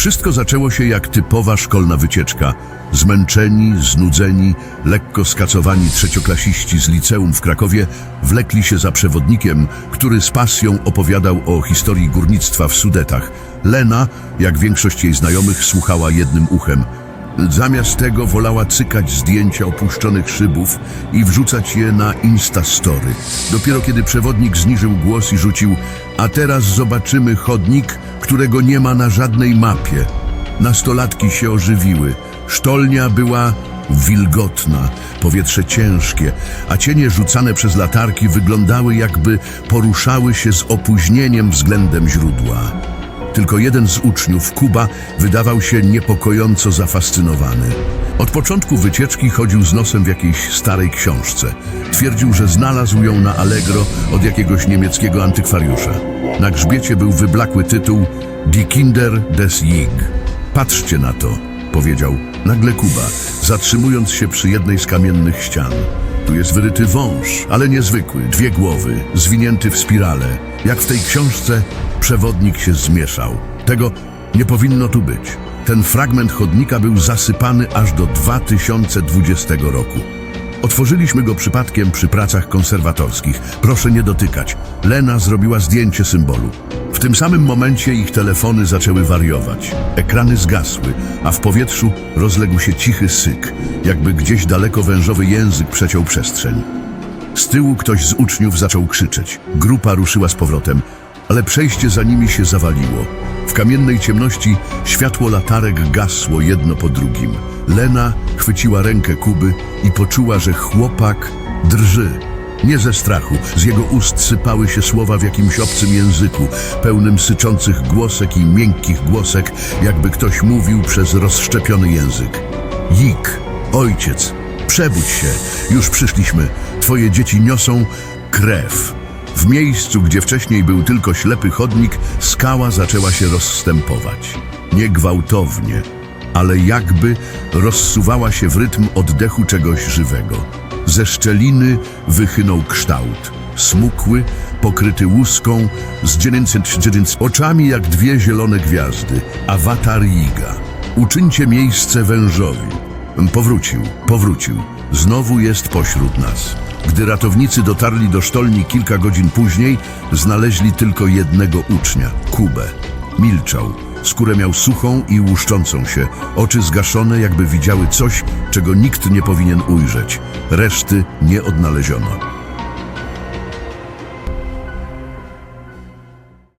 Wszystko zaczęło się jak typowa szkolna wycieczka. Zmęczeni, znudzeni, lekko skacowani trzecioklasiści z liceum w Krakowie wlekli się za przewodnikiem, który z pasją opowiadał o historii górnictwa w Sudetach. Lena, jak większość jej znajomych, słuchała jednym uchem. Zamiast tego wolała cykać zdjęcia opuszczonych szybów i wrzucać je na Instastory. Dopiero kiedy przewodnik zniżył głos i rzucił A teraz zobaczymy chodnik, którego nie ma na żadnej mapie. Nastolatki się ożywiły. Sztolnia była wilgotna, powietrze ciężkie, a cienie rzucane przez latarki wyglądały jakby poruszały się z opóźnieniem względem źródła. Tylko jeden z uczniów, Kuba, wydawał się niepokojąco zafascynowany. Od początku wycieczki chodził z nosem w jakiejś starej książce. Twierdził, że znalazł ją na Allegro od jakiegoś niemieckiego antykwariusza. Na grzbiecie był wyblakły tytuł Die Kinder des Jig. Patrzcie na to, powiedział nagle Kuba, zatrzymując się przy jednej z kamiennych ścian. Tu jest wyryty wąż, ale niezwykły, dwie głowy, zwinięty w spirale. Jak w tej książce, przewodnik się zmieszał. Tego nie powinno tu być. Ten fragment chodnika był zasypany aż do 2020 roku. Otworzyliśmy go przypadkiem przy pracach konserwatorskich. Proszę nie dotykać. Lena zrobiła zdjęcie symbolu. W tym samym momencie ich telefony zaczęły wariować. Ekrany zgasły, a w powietrzu rozległ się cichy syk, jakby gdzieś daleko wężowy język przeciął przestrzeń. Z tyłu ktoś z uczniów zaczął krzyczeć. Grupa ruszyła z powrotem, ale przejście za nimi się zawaliło. W kamiennej ciemności światło latarek gasło jedno po drugim. Lena chwyciła rękę Kuby i poczuła, że chłopak drży. Nie ze strachu, z jego ust sypały się słowa w jakimś obcym języku, pełnym syczących głosek i miękkich głosek, jakby ktoś mówił przez rozszczepiony język. Jik, ojciec, przebudź się, już przyszliśmy, twoje dzieci niosą krew. W miejscu, gdzie wcześniej był tylko ślepy chodnik, skała zaczęła się rozstępować. Nie gwałtownie, ale jakby rozsuwała się w rytm oddechu czegoś żywego. Ze szczeliny wychynął kształt. Smukły, pokryty łuską, z 909 oczami jak dwie zielone gwiazdy. Awatar Yiga. Uczyńcie miejsce wężowi. Powrócił, powrócił. Znowu jest pośród nas. Gdy ratownicy dotarli do sztolni kilka godzin później, znaleźli tylko jednego ucznia, Kubę. Milczał. Skórę miał suchą i łuszczącą się, oczy zgaszone, jakby widziały coś, czego nikt nie powinien ujrzeć. Reszty nie odnaleziono.